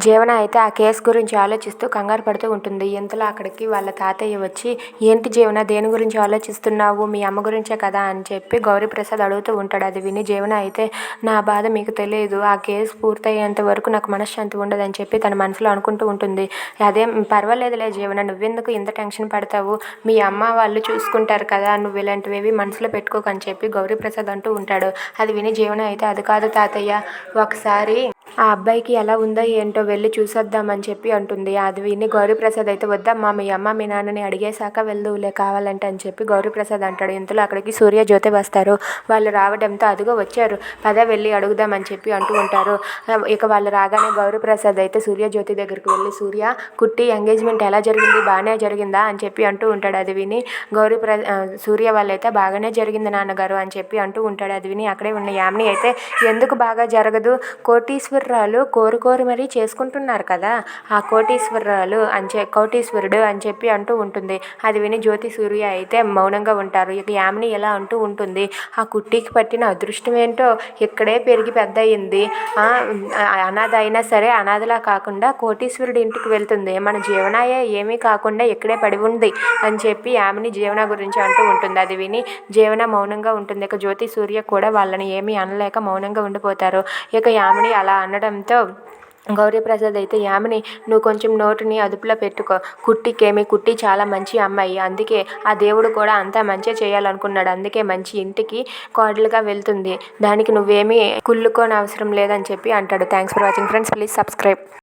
జీవన అయితే ఆ కేసు గురించి ఆలోచిస్తూ కంగారు పడుతూ ఉంటుంది. ఇంతలో అక్కడికి వాళ్ళ తాతయ్య వచ్చి ఏంటి జీవన దేని గురించి ఆలోచిస్తున్నావు? మీ అమ్మ గురించే కదా? అని చెప్పి గౌరీప్రసాద్ అడుగుతూ ఉంటాడు. అది విని జీవన అయితే నా బాధ మీకు తెలియదు. ఆ కేసు పూర్తయ్యేంత వరకు నాకు మనశ్శాంతి ఉండదని చెప్పి తన మనసులో అనుకుంటూ ఉంటుంది. అదేం పర్వాలేదులే జీవన నువ్వెందుకు ఇంత టెన్షన్ పడతావు? మీ అమ్మ వాళ్ళు చూసుకుంటారు కదా నువ్వు ఇలాంటివేవి మనసులో పెట్టుకోకని చెప్పి గౌరీప్రసాద్ అంటూ ఉంటాడు. అది విని జీవన అయితే అది కాదు తాతయ్య. ఒకసారి ఆ అబ్బాయికి ఎలా ఉందో ఏంటో వెళ్ళి చూసొద్దామని చెప్పి అంటుంది. అది విని గౌరీప్రసాద్ అయితే వద్దమ్మా మీ అమ్మ మీ నాన్నని అడిగేశాక వెళ్దువులే కావాలంటే అని చెప్పి గౌరీప్రసాద్ అంటాడు. ఇంతలో అక్కడికి సూర్య జ్యోతి వస్తారు. వాళ్ళు రావడంతో అదిగో వచ్చారు. పద వెళ్ళి అడుగుదామని చెప్పి అంటూ ఉంటారు. ఇక వాళ్ళు రాగానే గౌరీప్రసాద్ అయితే సూర్య జ్యోతి దగ్గరికి వెళ్ళి సూర్య కుట్టి ఎంగేజ్మెంట్ ఎలా జరిగింది? బాగానే జరిగిందా? అని చెప్పి అంటూ ఉంటాడు అది విని గౌరీప్ర సూర్య వాళ్ళైతే బాగానే జరిగింది నాన్నగారు అని చెప్పి అంటూ ఉంటాడు అది విని అక్కడే ఉన్న యామ్ని అయితే ఎందుకు బాగా జరగదు? కోటీశ్వరరాలు కోరుకోరు మరి మరీ చేసుకుంటున్నారు కదా. ఆ కోటీశ్వరరాలు అని చె కోటీశ్వరుడు అని చెప్పి అంటూ ఉంటుంది. అది విని జ్యోతి సూర్య అయితే మౌనంగా ఉంటారు. ఇక యామిని ఎలా అంటూ ఉంటుంది. ఆ కుట్టికి పట్టిన అదృష్టం ఏంటో ఇక్కడే పెరిగి పెద్ద అయింది అనాథ అయినా సరే అనాథలా కాకుండా కోటీశ్వరుడి ఇంటికి వెళ్తుంది. మన జీవనాయ ఏమీ కాకుండా ఇక్కడే పడి ఉంది అని చెప్పి యామిని జీవన గురించి అంటూ ఉంటుంది. అది విని జీవన మౌనంగా ఉంటుంది. ఇక జ్యోతి సూర్య కూడా వాళ్ళని ఏమీ అనలేక మౌనంగా ఉండిపోతారు. ఇక యామిని అలా అనడంతో గౌరీప్రసాద్ అయితే యామిని నువ్వు కొంచెం నోటిని అదుపులో పెట్టుకో. కుట్టికేమి కుట్టి చాలా మంచి అమ్మాయి. అందుకే ఆ దేవుడు కూడా అంతా మంచిగా చేయాలనుకున్నాడు. అందుకే మంచి ఇంటికి కోడలుగా వెళ్తుంది. దానికి నువ్వేమీ కుళ్ళుకోని అవసరం లేదని చెప్పి అంటాడు. Thanks for watching friends. Please subscribe.